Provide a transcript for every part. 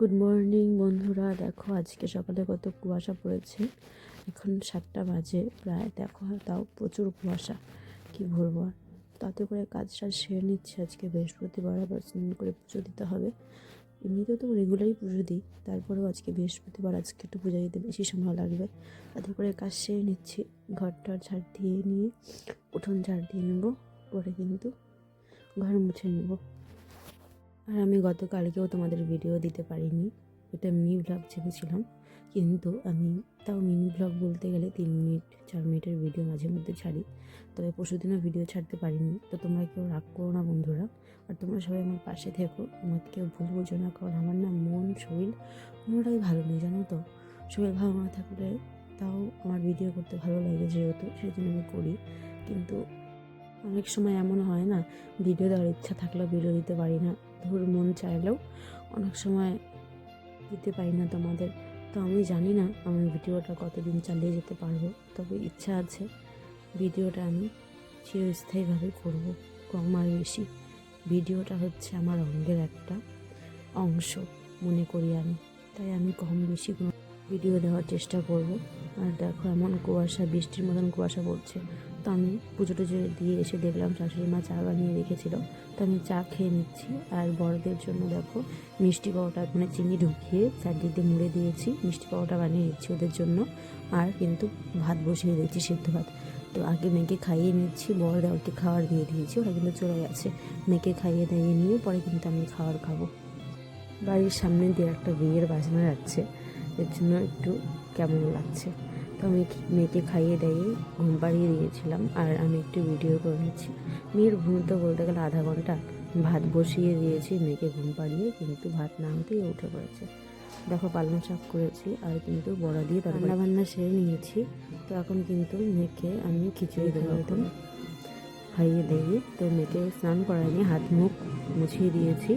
Good morning বন্ধুরা। দেখো, আজকে সকালে কত কুয়াশা পড়েছে। এখন সাতটা বাজে প্রায়। দেখো, তাও প্রচুর কুয়াশা। কি বলব তাতে করে কাজ কাজটা সেরে নিচ্ছে আজকে। বৃহস্পতিবার আবার স্নান করে পুজো দিতে হবে। এমনিতেও তো রেগুলারই পুজো দিই। তারপরেও আজকে বৃহস্পতিবার, আজকে একটু পুজো দিতে বেশি সময় লাগবে। তাতে করে কাজ সেরে নিচ্ছি। ঘরটার ঝাড় দিয়ে নিয়ে, উঠোন ঝাড় দিয়ে নেব। পরে কিন্তু ঘর মুছে নেব। আর আমি গতকালকেও তোমাদের ভিডিও দিতে পারিনি। এটা মিনি ব্লগ ছেড়েছিলাম কিন্তু আমি তাও মিনি ব্লগ বলতে গেলে তিন মিনিট, চার মিনিটের ভিডিও মাঝে মধ্যে ছাড়ি। তবে পরশুদিনও ভিডিও ছাড়তে পারিনি। তো তোমরা কেউ রাগ করো না বন্ধুরা। আর তোমরা সবাই আমার পাশে থেকো। আমার কেউ ভুল বোঝো না কারণ আমার না মন, শরীর কোনোটাই ভালো নেই, জানো তো? শরীর ভালো না থাকলে তাও আমার ভিডিও করতে ভালো লাগে যেহেতু সেই জন্য আমি করি। কিন্তু অনেক সময় এমন হয় না, ভিডিও দেওয়ার ইচ্ছা থাকলেও ভিডিও দিতে পারি না, ধর মন চাইলেও অনেক সময় দিতে পারি না তোমাদের। তো আমি জানি না আমি ভিডিওটা কতদিন চালিয়ে যেতে পারব, তবে ইচ্ছা আছে ভিডিওটা আমি চিরস্থায়ীভাবে করব, কম আর বেশি। ভিডিওটা হচ্ছে আমার অঙ্গের একটা অংশ, মনে করি আমি। তাই আমি কম বেশি কোনো ভিডিও দেওয়ার চেষ্টা করব। আর দেখো এমন কুয়াশা, বৃষ্টির মতন কুয়াশা পড়ছে। তো আমি পুজো টুজো দিয়ে এসে দেখলাম শাশুড়ি মা চা বানিয়ে রেখেছিল, তো আমি চা খেয়ে নিচ্ছি। আর বড়দের জন্য দেখো, মিষ্টি পাউডার মানে চিনি ঢুকিয়ে চারদিকে মুড়ে দিয়েছি, মিষ্টি পাউডার বানিয়ে নিচ্ছি ওদের জন্য। আর কিন্তু ভাত বসিয়ে দিয়েছি, সিদ্ধ ভাত। তো আগে মেয়েকে খাইয়ে নিচ্ছি বড় দেওয়ারকে খাবার দিয়ে দিয়েছি, ওরা কিন্তু চলে গেছে। মেয়েকে খাইয়ে দাইয়ে নিয়ে পরে কিন্তু আমি খাবার খাব। বাড়ির সামনে দিয়ে একটা বিয়ের বাজনা যাচ্ছে, এর জন্য একটু কেমন লাগছে? তো আমি মেয়েকে খাইয়ে দাইয়ে ঘুম পাড়িয়ে দিয়েছিলাম আর আমি একটু ভিডিও করে নিচ্ছি মেয়ের ঘুম তো বলতে গেলে আধা ঘণ্টা ভাত বসিয়ে দিয়েছি মেয়েকে ঘুম পাড়িয়ে কিন্তু ভাত না হতেই উঠে পড়েছে। দেখো পালং শাক করেছি আর কিন্তু বড়া দিয়ে রান্না বান্না সেরে নিয়েছি তো এখন কিন্তু মেয়েকে আমি খিচুড়ি দেবো একদম খাইয়ে দিয়ে তো মেয়েকে স্নান করাইনি হাত মুখ মুছিয়ে দিয়েছি।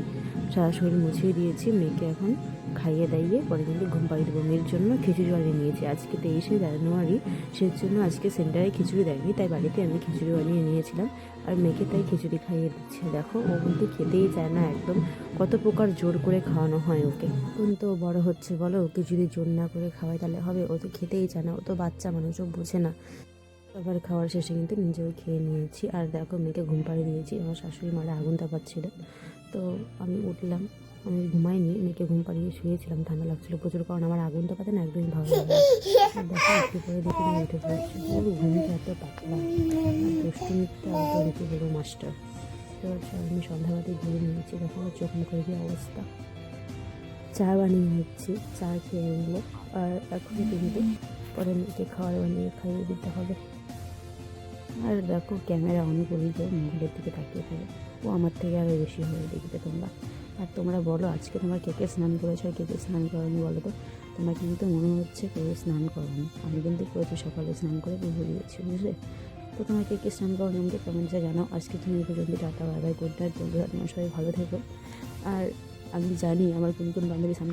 সারা শরীর মুছিয়ে দিয়েছি, মেয়েকে এখন খাইয়ে দাইয়ে পরে কিন্তু ঘুম পাড়িয়ে দেবো। মেয়ের জন্য খিচুড়ি বানিয়ে নিয়েছি। আজকে তেইশে জানুয়ারি সেই জন্য আজকে সেন্টারে খিচুড়ি দেয়নি, তাই বাড়িতে আমি খিচুড়ি বানিয়ে নিয়েছিলাম। আর মেয়েকে তাই খিচুড়ি খাইয়ে দিচ্ছে। দেখো, ও কিন্তু খেতেই চায় না একদম। কত প্রকার জোর করে খাওয়ানো হয় ওকে। এখন তো বড় হচ্ছে, বলো ওকে যদি জোর না করে খাওয়াই তাহলে হবে? ও তো খেতেই চায় না, ও তো বাচ্চা মানুষ, ও বোঝে না। আবার খাওয়ার শেষে কিন্তু নিজেও খেয়ে নিয়েছি। আর দেখো, মেয়েকে ঘুম পাড়িয়ে দিয়েছি। আমার শাশুড়ি মারা আগুন তাপাচ্ছিল তো আমি উঠলাম। আমি ঘুমাইনি, মেয়েকে ঘুম পাড়িয়ে শুয়েছিলাম, ঠান্ডা লাগছিল প্রচুর, কারণ আমার আগুন তো পাতে না একদমই ভালো লাগে একটু পরে দেখে নিয়ে উঠে পড়েছি। ঘুমটা এত পাতলা মাস্টার। তো আমি সন্ধ্যাবাদে ঘুরে নিয়েছি। দেখো, আমার চোখ মুখের কি অবস্থা। চা বানিয়ে নিচ্ছি, চা খেয়ে নিল। আর এখন কিন্তু পরে মেয়েকে খাবার বানিয়ে খাইয়ে দিতে হবে। আর দেখো, ক্যামেরা অন করলে মোবাইলের দিকে তাকিয়ে থাকে। ও আমার থেকে আরও বেশি হবে দেখবে তোমরা। আর তোমরা বলো, আজকে তোমরা কে কে স্নান করেছ আর কে কে স্নান করনি বলো তো? তোমরা কিন্তু মনে হচ্ছে কেউ স্নান করনি। আমি কিন্তু করেছি, সকালে স্নান করে পুজো দিয়েছি বুঝলে? তো তোমরা কে কে স্নান করো আমাকে কমেন্টসে জানাও। আজকে তুমি পর্যন্ত tata bye bye good night বন্ধুরা, তোমার সবাই ভালো থেকো। আর আমি জানি আমার কোন কোন বান্ধবী স্নান